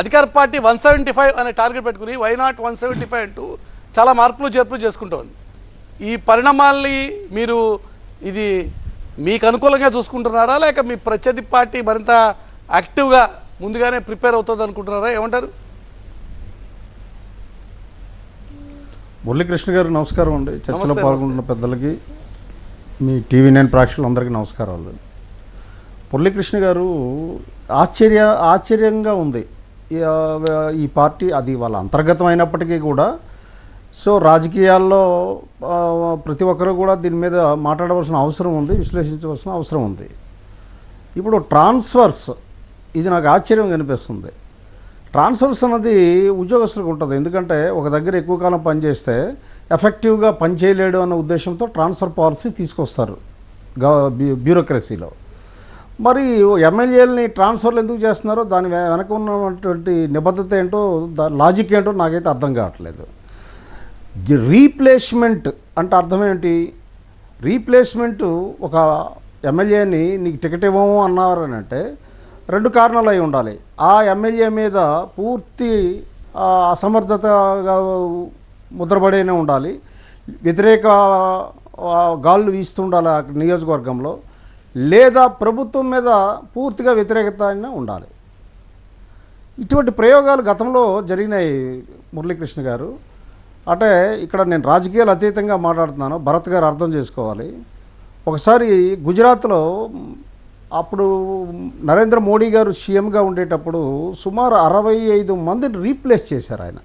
అధికార party one seventy five అనే target పెట్టుకుని why not one seventy five అంటూ చాలా మార్పులు చేర్పులు చేసుకుంటోంది. ఈ పరిణామాల్ని మీరు ఇది మీకు అనుకూలంగా చూసుకుంటున్నారా? లేక మీ ప్రత్యర్థి పార్టీ మరింత యాక్టివ్గా ముందుగానే ప్రిపేర్ అవుతుంది అనుకుంటున్నారా? ఏమంటారు? మురళీకృష్ణ గారు నమస్కారం అండి. చర్చలో పాల్గొంటున్న పెద్దలకి మీ టీవీ నైన్ ప్రేక్షకులందరికీ నమస్కారాలు. మురళీకృష్ణ గారు ఆశ్చర్య ఆశ్చర్యంగా ఉంది. ఈ, పార్టీ అది వాళ్ళ అంతర్గతం అయినప్పటికీ కూడా సో రాజకీయాల్లో ప్రతి ఒక్కరు కూడా దీని మీద మాట్లాడవలసిన అవసరం ఉంది విశ్లేషించవలసిన అవసరం ఉంది. ఇప్పుడు ట్రాన్స్ఫర్స్ ఇది నాకు ఆశ్చర్యం కనిపిస్తుంది ట్రాన్స్ఫర్స్ అన్నది ఉద్యోగస్తులకు ఉంటుంది. ఎందుకంటే ఒక దగ్గర ఎక్కువ కాలం పనిచేస్తే ఎఫెక్టివ్గా పనిచేయలేడు అన్న ఉద్దేశంతో ట్రాన్స్ఫర్ పాలసీ తీసుకొస్తారు. గా బ్యూ- బ్యూరోక్రసీలో. మరి ఎమ్మెల్యేలని ట్రాన్స్ఫర్లు ఎందుకు చేస్తున్నారో దాని వెనక ఉన్నటువంటి నిబద్ధత ఏంటో దా లాజిక్ ఏంటో నాకైతే అర్థం కావట్లేదు. రీప్లేస్మెంట్ అంటే అర్థం ఏంటి? రీప్లేస్మెంట్ ఒక ఎమ్మెల్యేని నీకు టికెట్ ఇవ్వము అన్నారు అని అంటే రెండు కారణాలు అయి ఉండాలి. ఆ ఎమ్మెల్యే మీద పూర్తి అసమర్థతగా ముద్రపడేనే ఉండాలి. వ్యతిరేక గాళ్ళు వీస్తుండాలి ఆ నియోజకవర్గంలో. లేదా ప్రభుత్వం మీద పూర్తిగా వ్యతిరేకత అయినా ఉండాలి. ఇటువంటి ప్రయోగాలు గతంలో జరిగినాయి మురళీకృష్ణ గారు. అంటే ఇక్కడ నేను రాజకీయాలు అతీతంగా మాట్లాడుతున్నాను భరత్ గారు అర్థం చేసుకోవాలి. ఒకసారి గుజరాత్లో అప్పుడు నరేంద్ర మోడీ గారు సీఎంగా ఉండేటప్పుడు సుమారు అరవై ఐదు మందిని రీప్లేస్ చేశారు ఆయన.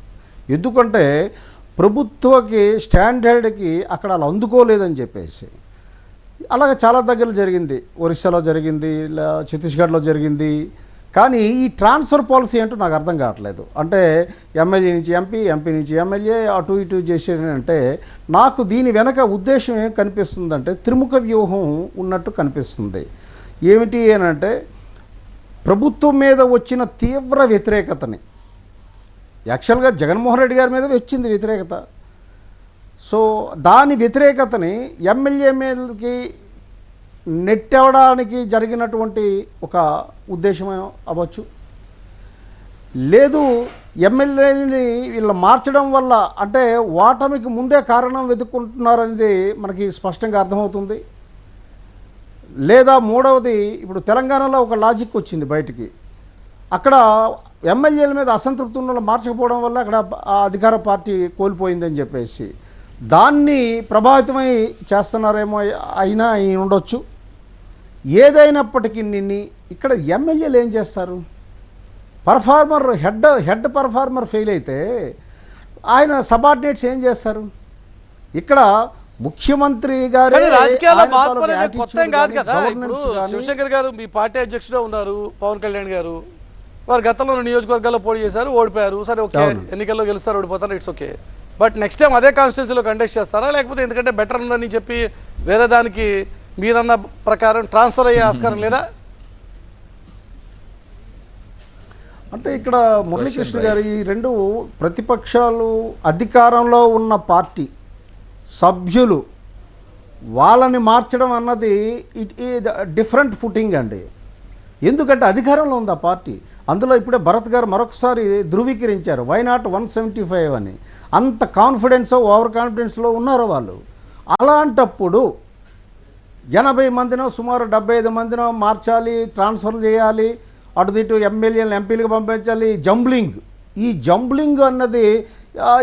ఎందుకంటే ప్రభుత్వకి స్టాండర్డ్కి అక్కడ అలా అందుకోలేదని చెప్పేసి. అలాగే చాలా దగ్గర జరిగింది. ఒరిస్సాలో జరిగింది ఇలా ఛత్తీస్గఢ్లో జరిగింది. కానీ ఈ ట్రాన్స్ఫర్ పాలసీ ఏంటో నాకు అర్థం కావట్లేదు. అంటే ఎమ్మెల్యే నుంచి ఎంపీ ఎంపీ నుంచి ఎమ్మెల్యే అటు ఇటు చేసేదంటే నాకు దీని వెనక ఉద్దేశం ఏం కనిపిస్తుందంటే త్రిముఖ వ్యూహం ఉన్నట్టు కనిపిస్తుంది. ఏమిటి అని అంటే ప్రభుత్వం మీద వచ్చిన తీవ్ర వ్యతిరేకతని. యాక్చువల్గా జగన్మోహన్ రెడ్డి గారి మీద వచ్చింది వ్యతిరేకత. సో దాని వ్యతిరేకతని ఎమ్మెల్యే మీదకి నెట్టవడానికి జరిగినటువంటి ఒక ఉద్దేశం అవ్వచ్చు. లేదు ఎమ్మెల్యేని వీళ్ళు మార్చడం వల్ల అంటే ఓటమికి ముందే కారణం వెతుక్కుంటున్నారనేది మనకి స్పష్టంగా అర్థమవుతుంది. లేదా మూడవది ఇప్పుడు తెలంగాణలో ఒక లాజిక్ వచ్చింది బయటికి. అక్కడ ఎమ్మెల్యేల మీద అసంతృప్తి ఉన్న వాళ్ళు మార్చకపోవడం వల్ల అక్కడ అధికార పార్టీ కోల్పోయిందని చెప్పేసి. దాన్ని ప్రభావితమై చేస్తున్నారేమో అయినా అయి ఉండొచ్చు. ఏదైనప్పటికీ నిన్ని ఇక్కడ ఎమ్మెల్యేలు ఏం చేస్తారు? Performer head head performer fail అయితే ఆయన సబార్డినేట్స్ ఏం చేస్తారు? ఇక్కడ ముఖ్యమంత్రి గారు శివశంకర్ గారు మీ పార్టీ అధ్యక్షుడు ఉన్నారు పవన్ కళ్యాణ్ గారు. వారు గతంలో నియోజకవర్గాల్లో పోటీ చేశారు ఓడిపోయారు. సరే ఓకే. ఎన్నికల్లో గెలుస్తారు ఓడిపోతారు it's okay. But next time అదే కాన్స్టిట్యూన్సీలో కండక్ట్ చేస్తారా? లేకపోతే ఎందుకంటే బెటర్ ఉందని చెప్పి వేరే దానికి మీరన్న ప్రకారం ట్రాన్స్ఫర్ అయ్యే ఆస్కారం లేదా? అంటే ఇక్కడ మురళీకృష్ణ గారు ఈ రెండు ప్రతిపక్షాలు అధికారంలో ఉన్న పార్టీ సభ్యులు వాళ్ళని మార్చడం అన్నది ఇట్ ఈ డిఫరెంట్ ఫుటింగ్ అండి. ఎందుకంటే అధికారంలో ఉంది ఆ పార్టీ. అందులో ఇప్పుడే భరత్ గారు మరొకసారి ధృవీకరించారు. Why not one seventy five అని. అంత కాన్ఫిడెన్స్ ఓవర్ కాన్ఫిడెన్స్లో ఉన్నారు వాళ్ళు. అలాంటప్పుడు ఎనభై మందినో సుమారు డెబ్బై ఐదు మందినో మార్చాలి ట్రాన్స్ఫర్ చేయాలి అటు ఇటు ఎమ్మెల్యేలు ఎంపీలకు పంపించాలి జంబ్లింగ్ ఈ జంబ్లింగ్ అన్నది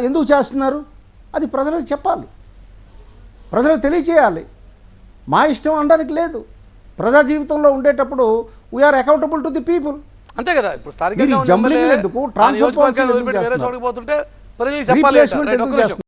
ఎందుకు చేస్తున్నారు? అది ప్రజలకు చెప్పాలి. ప్రజలకు తెలియచేయాలి. మా ఇష్టం అనడానికి లేదు. ప్రజా జీవితంలో ఉండేటప్పుడు we are accountable to the people అంతే కదా ఇప్పుడు స్థానికంగా ఎమ్మెల్యే ఎందుకు? పోతుంటే ప్రజలకు చెప్పాలి